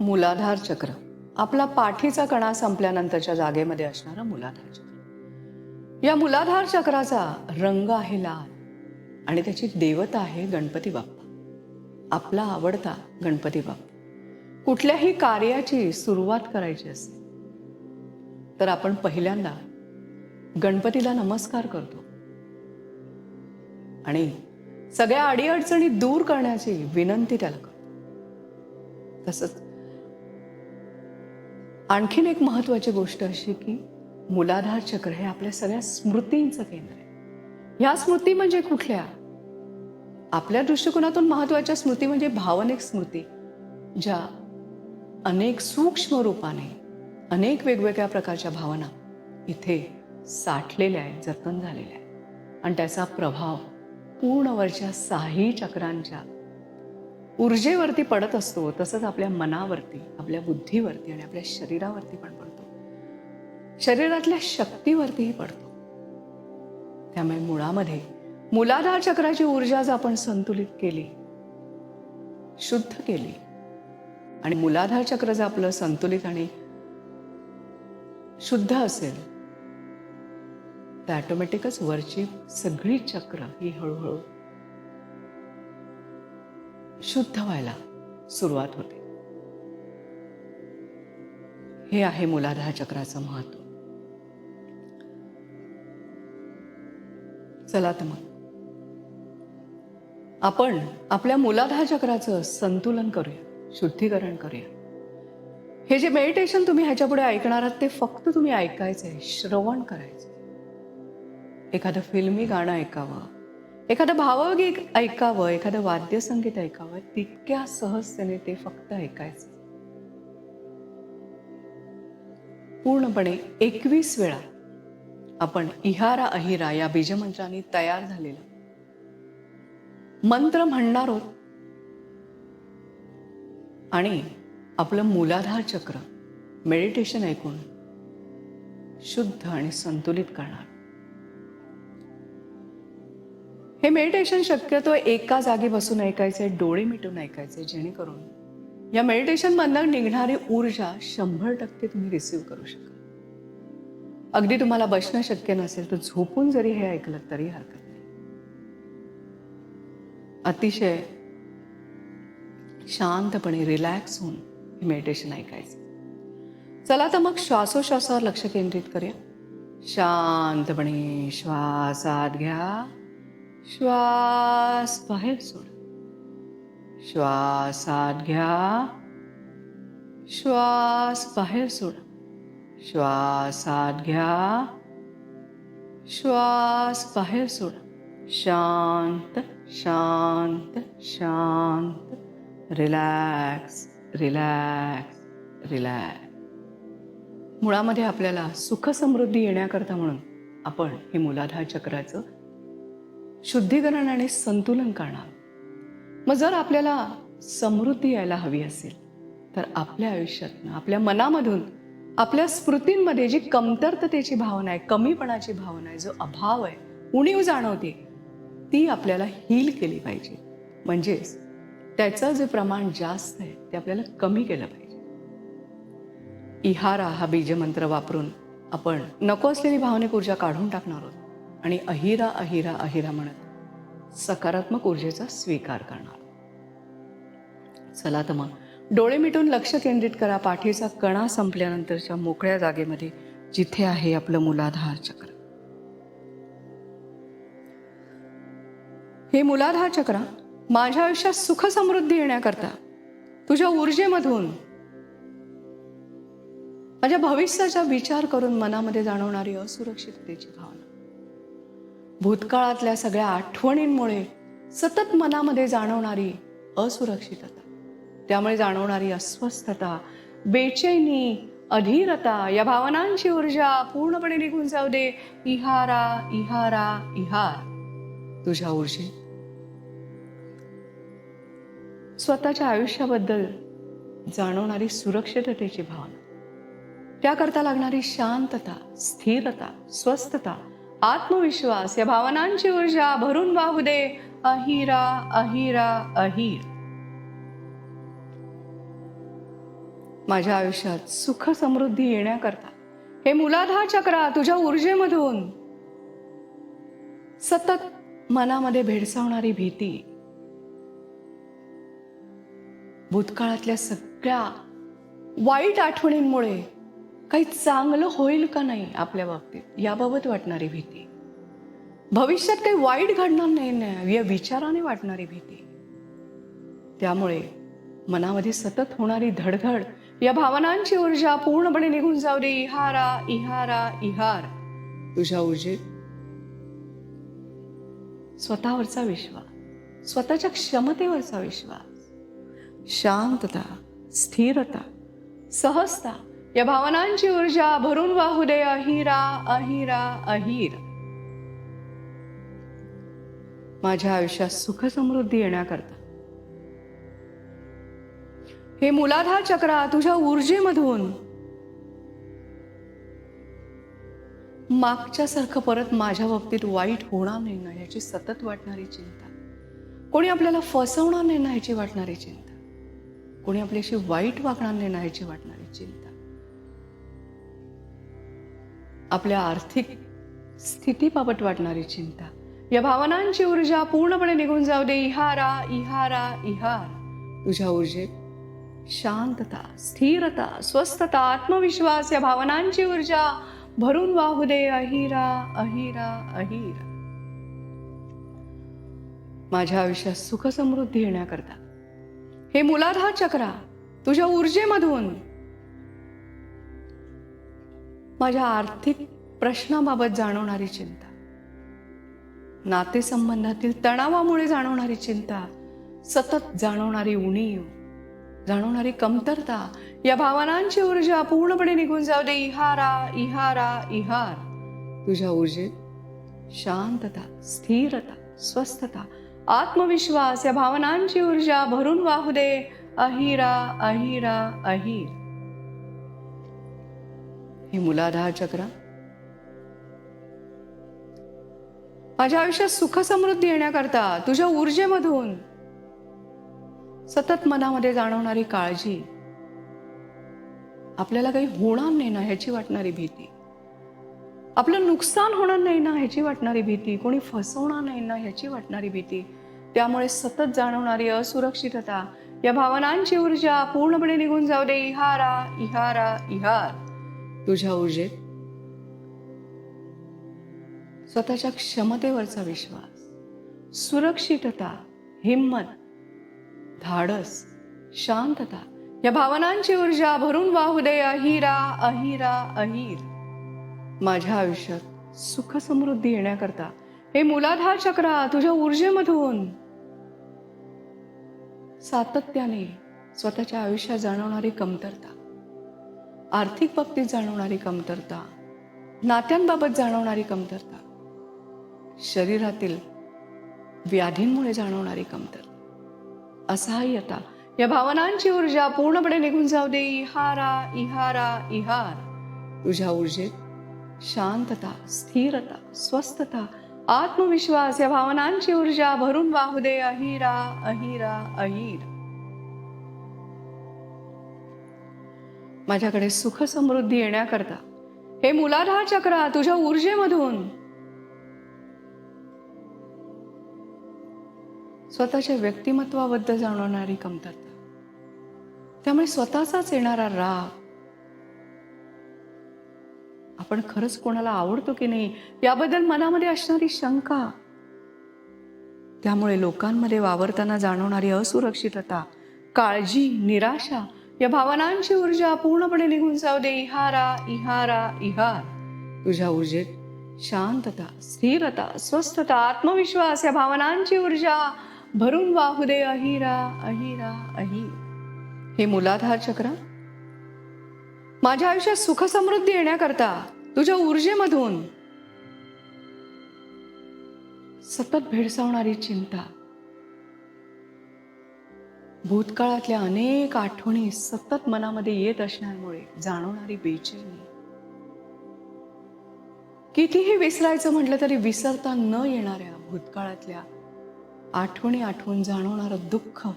मुलाधार चक्र. आपला पाठीचा कणा संपल्यानंतरच्या जागेमध्ये असणारा मुलाधार चक्र. या मुलाधार चक्राचा रंग आहे लाल आणि त्याची देवता आहे गणपती बाप्पा. आपला आवडता गणपती बाप्पा. कुठल्याही कार्याची सुरुवात करायची असते तर आपण पहिल्यांदा गणपतीला नमस्कार करतो. आणि सगळ्या अडीअडचणी दूर करण्याची विनंती त्याला करतो. तसंच आणखीन एक महत्वाची गोष्ट अशी की मूलाधार चक्र हे आपल्या सगळ्या स्मृतींचं केंद्र आहे. ह्या स्मृती म्हणजे कुठल्या? आपल्या दृष्टिकोनातून महत्त्वाच्या स्मृती म्हणजे भावनिक स्मृती ज्या अनेक सूक्ष्म रूपाने अनेक वेगवेगळ्या प्रकारच्या भावना इथे साठलेल्या आहेत जतन झालेल्या आहेत. आणि त्याचा प्रभाव पूर्ण वरच्या साही चक्रांच्या ऊर्जेवरती पडत असतो तसंच आपल्या मनावरती आपल्या बुद्धीवरती आणि आपल्या शरीरावरती पण पडतो. शरीरातल्या शक्तीवरतीही पडतो. त्यामुळे मुळामध्ये मुलाधार चक्राची ऊर्जा जर आपण संतुलित केली शुद्ध केली आणि मुलाधार चक्र जर आपलं संतुलित आणि शुद्ध असेल तर ॲटोमॅटिकच वरची सगळी चक्र ही हळूहळू शुद्ध व्हायला सुरुवात होते. हे आहे मुलाधार चक्राचं महत्त्व चला तर मग. आपण आपल्या मुलाधार चक्राचं संतुलन करूया शुद्धीकरण करूया. हे जे मेडिटेशन तुम्ही ह्याच्या पुढे ऐकणार आहात ते फक्त तुम्ही ऐकायचंय श्रवण करायचं एखादं फिल्मी गाणं ऐकावं एखादं भावगीत ऐकावं एखादं वाद्यसंगीत ऐकावं तितक्या सहजतेने ते फक्त ऐकायचं. पूर्णपणे एकवीस वेळा आपण इहारा अहिरा या बीजमंत्राने तयार झालेला मंत्र म्हणणार आहोत. आणि आपलं मूलाधार चक्र मेडिटेशन ऐकून शुद्ध आणि संतुलित करणार. हे मेडिटेशन शक्यतो एका जागी बसून ऐकायचे डोळे मिटून ऐकायचे जेणेकरून या मेडिटेशन मधनं निघणारी ऊर्जा शंभर टक्के तुम्ही रिसीव्ह करू शकाल. अगदी तुम्हाला बसणं शक्य नसेल तर झोपून जरी हे ऐकलं तरी हरकत नाही. अतिशय शांतपणे रिलॅक्स होऊन हे मेडिटेशन ऐकायचं. चला तर मग श्वासोश्वासावर लक्ष केंद्रित करूया. शांतपणे श्वासात घ्या. श्वास बाहेर सोडा. श्वासात घ्या. श्वास बाहेर सोडा. श्वासात घ्या. श्वास बाहेर सोडा. शांत शांत शांत. रिलॅक्स रिलॅक्स रिलॅक्स मुळामध्ये आपल्याला सुख समृद्धी येण्याकरता म्हणून आपण हे मूलाधार चक्राचं शुद्धीकरण आणि संतुलन करणार. मग जर आपल्याला समृद्धी यायला हवी असेल तर आपल्या आयुष्यातनं आपल्या मनामधून आपल्या स्मृतींमध्ये जी कमतरततेची भावना आहे कमीपणाची भावना आहे जो अभाव आहे उणीव जाणवते ती आपल्याला हील केली पाहिजे. म्हणजेच त्याचं जे प्रमाण जास्त आहे ते आपल्याला कमी केलं पाहिजे. इहारा हा बीजमंत्र वापरून आपण नको असलेली भावनिक ऊर्जा काढून टाकणार आहोत. आणि अहिरा अहिरा अहिरा म्हणत सकारात्मक ऊर्जेचा स्वीकार करणार. चला तर मग डोळे मिटून लक्ष केंद्रित करा. पाठीचा कणा संपल्यानंतरच्या मोकळ्या जागेमध्ये जिथे आहे आपलं मुलाधार चक्र. हे मुलाधार चक्र माझ्या आयुष्यात सुख समृद्धी येण्याकरता तुझ्या ऊर्जेमधून माझ्या भविष्याचा विचार करून मनामध्ये जाणवणारी असुरक्षिततेची भावना. भूतकाळातल्या सगळ्या आठवणींमुळे सतत मनामध्ये जाणवणारी असुरक्षितता. त्यामुळे जाणवणारी अस्वस्थता बेचैनी अधीरता या भावनांची ऊर्जा पूर्णपणे निघून जाऊ दे. इहारा इहारा इहार. तुझ्या ऊर्जे. स्वतःच्या आयुष्याबद्दल जाणवणारी सुरक्षिततेची भावना. त्याकरता लागणारी शांतता स्थिरता स्वस्थता आत्मविश्वास या भावनांची ऊर्जा भरून वाहू दे. अहिरा अहिरा अहिर. माझ्या आयुष्यात सुख समृद्धी येण्याकरता हे मुलाधार चक्रा तुझ्या ऊर्जेमधून सतत मनामध्ये भेडसावणारी भीती भूतकाळातल्या सगळ्या वाईट आठवणींमुळे काही चांगलं होईल का नाही आपल्या बाबतीत? याबाबत वाटणारी भीती. भविष्यात काही वाईट घडणार नाही या विचाराने वाटणारी भीती. त्यामुळे मनामध्ये सतत होणारी धडधड या भावनांची ऊर्जा पूर्णपणे निघून जाऊ दे इहारा इहारा इहार. तुझ्या ऊर्जेत स्वतःवरचा विश्वास स्वतःच्या क्षमतेवरचा विश्वास. शांतता स्थिरता सहजता या भावनांची ऊर्जा भरून वाहू दे अहिरा अहिरा अहिर. माझ्या आयुष्यात सुख समृद्धी येण्याकरता. हे मुलाधार चक्रा तुझ्या ऊर्जेमधून मागच्या सारखं परत माझ्या बाबतीत वाईट होणार नाही ना याची सतत वाटणारी चिंता. कोणी आपल्याला फसवणार नाही ना ह्याची वाटणारी चिंता. कोणी आपल्याशी वाईट वागणार नाही ना ह्याची वाटणारी चिंता. आपल्या आर्थिक स्थितीबाबत वाटणारी चिंता. या भावनांची ऊर्जा पूर्णपणे निघून जाऊ दे. इहारा इहारा इहार. तुझ्या ऊर्जेत शांतता स्थिरता स्वस्थता आत्मविश्वास या भावनांची ऊर्जा भरून वाहू दे. अहिरा अहिरा अहिर. माझ्या आयुष्यात सुख समृद्धी येण्याकरता हे मुलाधार चक्रा तुझ्या ऊर्जेमधून माझ्या आर्थिक प्रश्नाबाबत जाणवणारी चिंता. नातेसंबंधातील तणावामुळे जाणवणारी चिंता सतत जाणवणारी उणीव जाणवणारी कमतरता या भावनांची ऊर्जा पूर्णपणे निघून जाऊ दे. इहारा इहारा इहार. तुझ्या ऊर्जेत शांतता स्थिरता स्वस्थता आत्मविश्वास या भावनांची ऊर्जा भरून वाहू दे. अहिरा अहिरा अहिर. ही मुलाधार चक्र माझ्या आयुष्यात सुख समृद्धी येण्याकरता तुझ्या ऊर्जेमधून सतत मनामध्ये जाणवणारी काळजी आपल्याला काही होणार नाही ना ह्याची वाटणारी भीती. आपलं नुकसान होणार नाही ना ह्याची वाटणारी भीती. कोणी फसवणार नाही ना ह्याची वाटणारी भीती. त्यामुळे सतत जाणवणारी असुरक्षितता या भावनांची ऊर्जा पूर्णपणे निघून जाऊ दे. इहारा इहारा इहार. तुझ्या ऊर्जेत स्वतःच्या क्षमतेवरचा विश्वास सुरक्षितता हिंमत धाडस शांतता या भावनांची ऊर्जा भरून वाहू दे. अहिरा अहिरा अहिर. माझ्या आयुष्यात सुख समृद्धी येण्याकरता हे मुलाधार चक्रा तुझ्या ऊर्जेमधून सातत्याने स्वतःच्या आयुष्यात जाणवणारी कमतरता आर्थिक बाबतीत जाणवणारी कमतरता नात्यांबाबत जाणवणारी कमतरता शरीरातील व्याधींमुळे जाणवणारी कमतरता. असहाय्यता या भावनांची ऊर्जा पूर्णपणे निघून जाऊ दे. इहारा इहारा इहार. तुझ्या ऊर्जेत शांतता स्थिरता स्वस्थता आत्मविश्वास या भावनांची ऊर्जा भरून वाहू दे. अहिरा अहिरा अहिर. माझ्याकडे सुख समृद्धी येण्याकरता. हे मुलाधार चक्र तुझ्या ऊर्जेमधून. स्वतःच्या व्यक्तिमत्वाबद्दल जाणवणारी कमतरता. त्यामुळे स्वतःचाच येणारा राग. आपण खरंच कोणाला आवडतो की नाही याबद्दल मनामध्ये असणारी शंका. त्यामुळे लोकांमध्ये वावरताना जाणवणारी असुरक्षितता काळजी निराशा या भावनांची ऊर्जा पूर्णपणे निघून जाऊ दे. इहारा इहारा इहार. तुझ्या ऊर्जेत शांतता स्थिरता स्वस्थता आत्मविश्वास या भावनांची ऊर्जा भरून वाहू दे. अहिरा अहिरा अहिर. हे मुलाधार चक्र माझ्या आयुष्यात सुख समृद्धी येण्याकरता तुझ्या ऊर्जेमधून सतत भेडसावणारी चिंता भूतकाळातल्या अनेक आठवणी सतत मनामध्ये येत असण्यामुळे जाणवणारी बेचैनी. कितीही विसरायचं म्हटलं तरी विसरता न येणाऱ्या भूतकाळातल्या आठवणी आठवून जाणवणारं दुःख.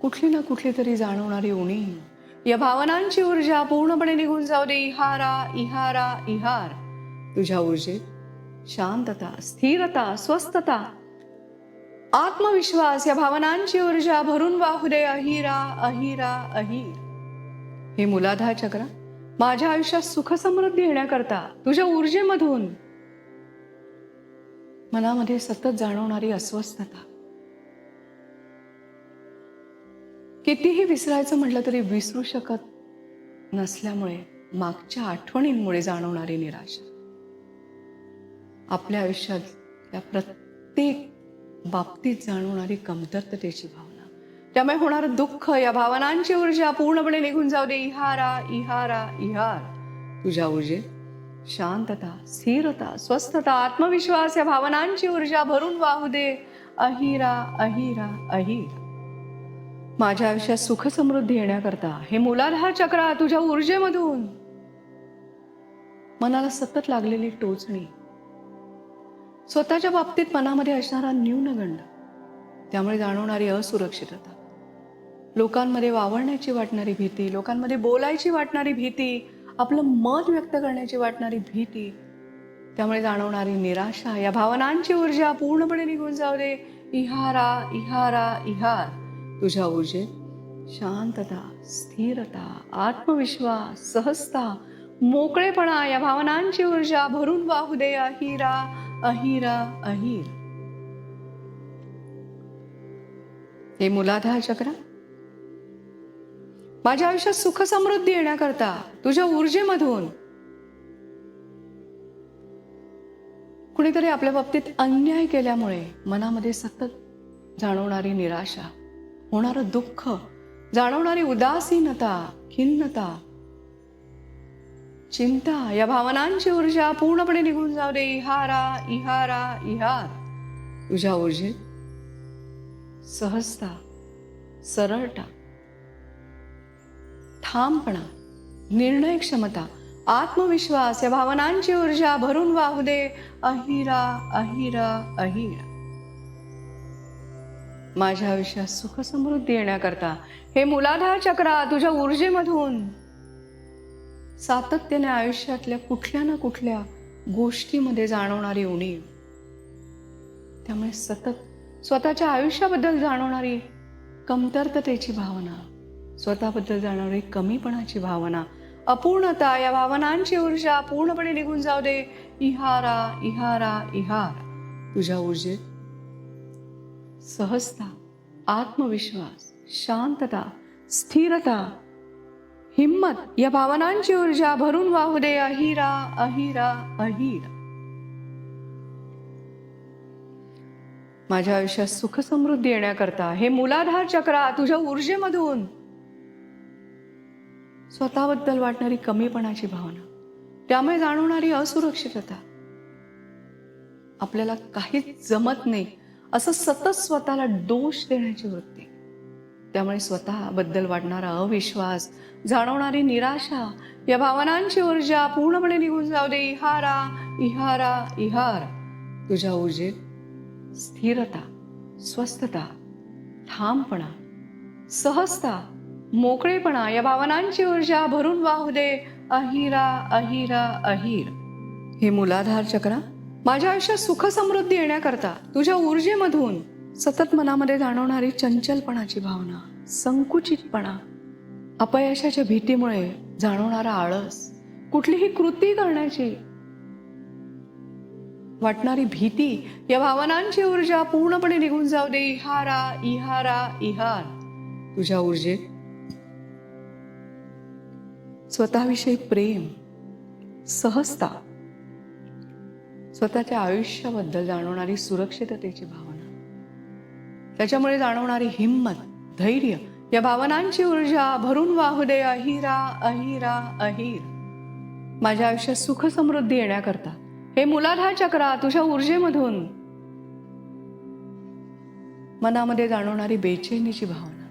कुठली ना कुठली तरी जाणवणारी उणीव. या भावनांची ऊर्जा पूर्णपणे निघून जाऊ दे. इहारा इहारा इहार. तुझ्या ऊर्जेत शांतता स्थिरता स्वस्थता आत्मविश्वास या भावनांची ऊर्जा भरून वाहू दे अहिरा अहिरा अहिर. हे मुलाधार चक्र माझ्या आयुष्यात सुख समृद्धी येण्याकरता तुझ्या ऊर्जेमधून. मनामध्ये सतत जाणवणारी अस्वस्थता. कितीही विसरायचं म्हटलं तरी विसरू शकत नसल्यामुळे मागच्या आठवणींमुळे जाणवणारी निराशा. आपल्या आयुष्यात या प्रत्येक बाबतीत जाणवणारी कमतरतेची भावना. त्यामुळे होणार दुःख या भावनांची ऊर्जा पूर्णपणे निघून जाऊ दे. इहारा इहारा इहार. तुझ्या ऊर्जेत शांतता स्थिरता स्वस्थता आत्मविश्वास या भावनांची ऊर्जा भरून वाहू दे. अहिरा अहिरा अहिर. माझ्या आयुष्यात सुख समृद्धी येण्याकरता हे मुलाधार चक्रा तुझ्या ऊर्जेमधून. मनाला सतत लागलेली टोचणी स्वतःच्या बाबतीत मनामध्ये असणारा न्यूनगंड त्यामुळे जाणवणारी असुरक्षितता लोकांमध्ये वावरण्याची वाटणारी भीती लोकांमध्ये बोलायची वाटणारी भीती आपलं मत व्यक्त करण्याची वाटणारी भीती त्यामुळे जाणवणारी निराशा या भावनांची ऊर्जा पूर्णपणे निघून जाऊ दे. इहारा इहारा इहार. तुझ्या ऊर्जेत शांतता स्थिरता आत्मविश्वास सहजता मोकळेपणा या भावनांची ऊर्जा भरून वाहू दे अहिरा. अहिरा अहिर. हे मुलाधार चक्र? माझ्या आयुष्यात सुख समृद्धी येण्याकरता तुझ्या ऊर्जेमधून कुणीतरी आपल्या बाबतीत अन्याय केल्यामुळे मनामध्ये सतत जाणवणारी निराशा होणारं दुःख जाणवणारी उदासीनता खिन्नता चिंता या भावनांची ऊर्जा पूर्णपणे निघून जाऊ दे. इहारा इहारा इहार. तुझ्या ऊर्जेत सहजता सरळता ठामपणा निर्णय क्षमता आत्मविश्वास या भावनांची ऊर्जा भरून वाहू दे. अहिरा अहिरा अहिरा. माझ्या आयुष्यात सुख समृद्धी येण्याकरता हे मुलाधार चक्रा तुझ्या ऊर्जेमधून सातत्याने आयुष्यातल्या कुठल्या ना कुठल्या गोष्टीमध्ये जाणवणारी उणीव त्यामुळे सतत स्वतःच्या आयुष्याबद्दल जाणवणारी कमतरततेची भावना स्वतःबद्दल जाणवणारी कमीपणाची भावना अपूर्णता या भावनांची ऊर्जा पूर्णपणे निघून जाऊ दे. इहारा इहारा इहार. तुझ्या ऊर्जेत सहजता आत्मविश्वास शांतता स्थिरता हिम्मत. या भावनांची ऊर्जा भरून वाहू दे. अहिरा अहिरा अहिर. माझ्या आयुष्यात सुख समृद्धी येण्याकरता हे मुलाधार चक्रा तुझ्या ऊर्जेमधून स्वतःबद्दल वाटणारी कमीपणाची भावना त्यामुळे जाणवणारी असुरक्षितता आपल्याला काहीच जमत नाही. असं सतत स्वतःला दोष देण्याची वृत्ती. त्यामुळे स्वतःबद्दल वाटणारा अविश्वास जाणवणारी निराशा या भावनांची ऊर्जा पूर्णपणे निघून जाऊ दे. इहारा इहारा इहार. तुझ्या ऊर्जेत स्थिरता स्वस्थता ठामपणा सहजता मोकळेपणा या भावनांची ऊर्जा भरून वाहू दे. अहिरा अहिरा अहिर. हे मुलाधार चक्रा माझ्या आयुष्यात सुख समृद्धी येण्याकरता तुझ्या ऊर्जेमधून सतत मनामध्ये जाणवणारी चंचलपणाची भावना संकुचितपणा अपयशाच्या भीतीमुळे जाणवणारा आळस कुठलीही कृती करण्याची वाटणारी भीती या भावनांची ऊर्जा पूर्णपणे निघून जाऊ दे. इहारा इहारा इहार. तुझ्या ऊर्जेत. स्वतःविषयी प्रेम सहजता स्वतःच्या आयुष्याबद्दल जाणवणारी सुरक्षिततेची भावना. त्याच्यामुळे जाणवणारी हिंमत धैर्य या भावनांची ऊर्जा भरून वाहू दे. अहिरा अहिरा अहिर. माझ्या आयुष्यात सुख समृद्धी येण्याकरता. हे मुलाधार चक्रा तुझ्या ऊर्जेमधून. मनामध्ये जाणवणारी बेचैनीची भावना.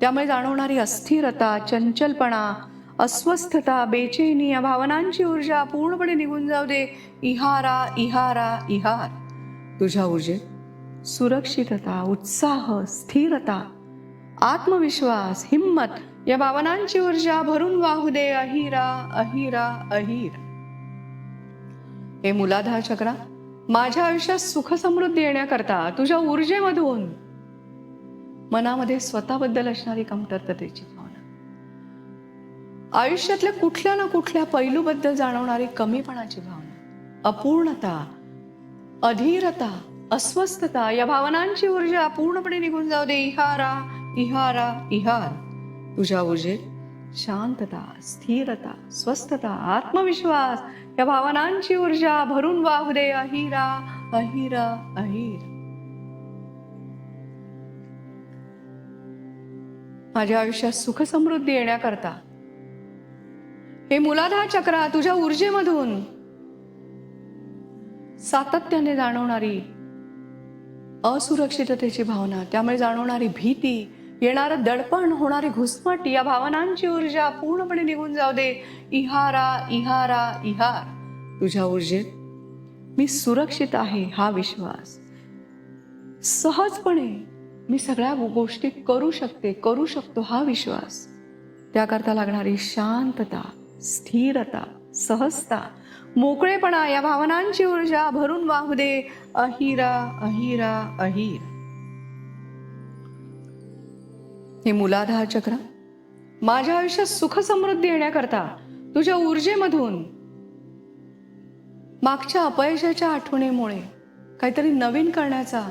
त्यामुळे जाणवणारी अस्थिरता चंचलपणा अस्वस्थता बेचैनी या भावनांची ऊर्जा पूर्णपणे निघून जाऊ दे. इहारा इहारा इहार. तुझ्या ऊर्जेत सुरक्षितता उत्साह स्थिरता आत्मविश्वास हिंमत या भावनांची ऊर्जा भरून वाहू दे अहिरा अहिरा अहिर. हे मुलाधार चक्रा माझ्या आयुष्यात सुख समृद्धी येण्याकरता तुझ्या ऊर्जेमधून मनामध्ये स्वतःबद्दल असणारी कमतरतेची भावना. आयुष्यातल्या कुठल्या ना कुठल्या पैलूबद्दल जाणवणारी कमीपणाची भावना अपूर्णता अधीरता अस्वस्थता या भावनांची ऊर्जा पूर्णपणे निघून जाऊ दे. इहारा इहारा इहार. तुझ्या ऊर्जेत शांतता स्थिरता स्वस्थता आत्मविश्वास या भावनांची ऊर्जा भरून वाहू दे. अहिरा अहिरा अहिर. माझ्या आयुष्यात सुख समृद्धी येण्याकरता हे मुलाधार चक्रा तुझ्या ऊर्जेमधून सातत्याने जाणवणारी असुरक्षिततेची भावना त्यामुळे जाणवणारी भीती येणारं दडपण होणारी घुसमट या भावनांची ऊर्जा पूर्णपणे निघून जाऊ दे. इहारा इहारा इहार. तुझ्या ऊर्जेत मी सुरक्षित आहे हा विश्वास. सहजपणे मी सगळ्या गोष्टी करू शकते करू शकतो हा विश्वास. त्याकरता लागणारी शांतता स्थिरता सहजता मोकळेपणा या भावनांची ऊर्जा भरून वाहू दे. अहिरा अहिरा अहिर. हे मुलाधार चक्र माझ्या आयुष्यात सुख समृद्धी येण्याकरता तुझ्या ऊर्जेमधून मागच्या अपयशाच्या आठवणीमुळे काहीतरी नवीन करण्याचा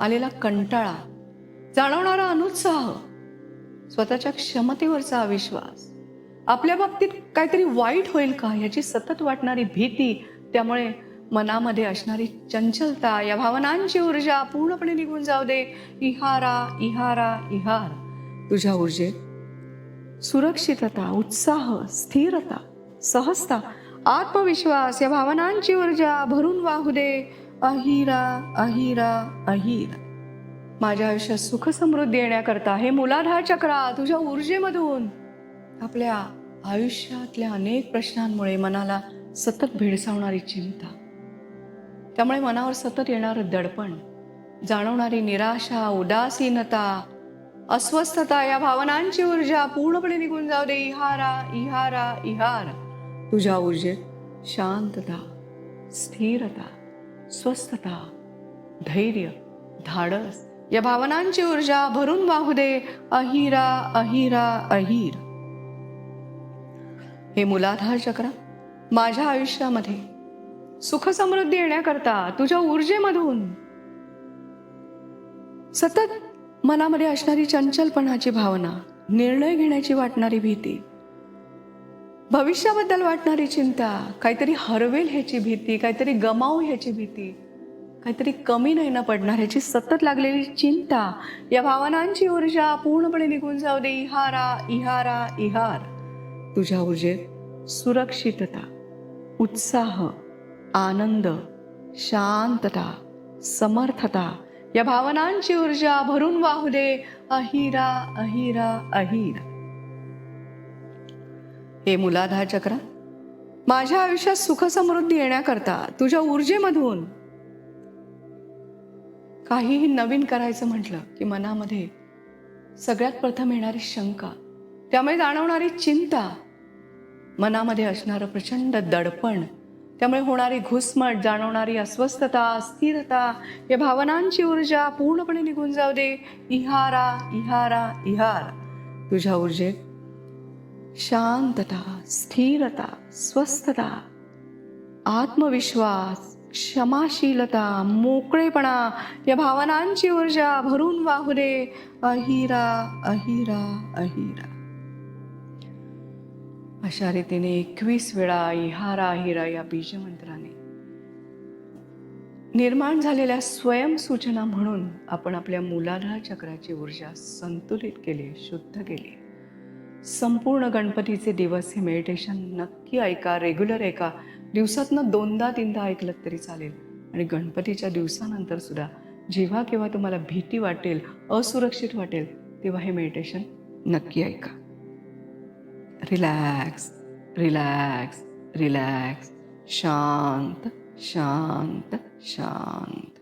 आलेला कंटाळा जाणवणारा अनुत्साह स्वतःच्या क्षमतेवरचा अविश्वास. आपल्या बाबतीत काहीतरी वाईट होईल का? याची सतत वाटणारी भीती त्यामुळे मनामध्ये असणारी चंचलता या भावनांची ऊर्जा पूर्णपणे निघून जाऊ दे. इहारा इहारा इहार. तुझ्या ऊर्जेत सुरक्षितता उत्साह स्थिरता सहजता आत्मविश्वास या भावनांची ऊर्जा भरून वाहू दे. अहिरा अहिरा अहिर. माझ्या आयुष्यात सुख समृद्धी येण्याकरता हे मुलाधार चक्रा तुझ्या ऊर्जेमधून आपल्या आयुष्यातल्या अनेक प्रश्नांमुळे मनाला सतत भेडसावणारी चिंता. त्यामुळे मनावर सतत येणारं दडपण जाणवणारी निराशा उदासीनता अस्वस्थता या भावनांची ऊर्जा पूर्णपणे निघून जाऊ दे. इहारा इहारा इहार. तुझ्या ऊर्जेत शांतता स्थिरता स्वस्थता धैर्य धाडस या भावनांची ऊर्जा भरून वाहू दे. अहिरा अहिरा अहिर. हे मुलाधार चक्र माझ्या आयुष्यामध्ये सुख समृद्धी येण्याकरता तुझ्या ऊर्जेमधून सतत मनामध्ये असणारी चंचलपणाची भावना निर्णय घेण्याची वाटणारी भीती भविष्याबद्दल वाटणारी चिंता काहीतरी हरवेल ह्याची भीती काहीतरी गमावू ह्याची भीती काहीतरी कमी नाही ना पडणार ह्याची सतत लागलेली चिंता या भावनांची ऊर्जा पूर्णपणे निघून जाऊ दे. इहारा इहारा इहार. तुझ्या ऊर्जेत सुरक्षितता उत्साह आनंद शांतता समर्थता या भावनांची ऊर्जा भरून वाहू दे. अहिरा अहिरा अहिर. हे मुलाधा चक्र माझ्या आयुष्यात सुख समृद्धी येण्याकरता तुझ्या ऊर्जेमधून काहीही नवीन करायचं म्हटलं की मनामध्ये सगळ्यात प्रथम येणारी शंका त्यामुळे जाणवणारी चिंता मनामध्ये असणारं प्रचंड दडपण त्यामुळे होणारी घुसमट जाणवणारी अस्वस्थता अस्थिरता या भावनांची ऊर्जा पूर्णपणे निघून जाऊ दे. इहारा इहारा इहार. तुझ्या ऊर्जेत शांतता स्थिरता स्वस्थता आत्मविश्वास क्षमाशीलता मोकळेपणा या भावनांची ऊर्जा भरून वाहू दे. अहिरा अहिरा अहिरा. अशा रीतीने एकवीस वेळा इहारा हिरा या बीजमंत्राने. निर्माण झालेल्या स्वयंसूचना म्हणून आपण आपल्या मुलाधार चक्राची ऊर्जा संतुलित केली शुद्ध केली. संपूर्ण गणपतीचे दिवस हे मेडिटेशन नक्की ऐका रेग्युलर ऐका. दिवसातनं दोनदा तीनदा ऐकलं तरी चालेल. आणि गणपतीच्या दिवसानंतर सुद्धा जेव्हा केव्हा तुम्हाला भीती वाटेल असुरक्षित वाटेल तेव्हा हे मेडिटेशन नक्की ऐका. रिलॅक्स रिलॅक्स रिलॅक्स शांत शांत शांत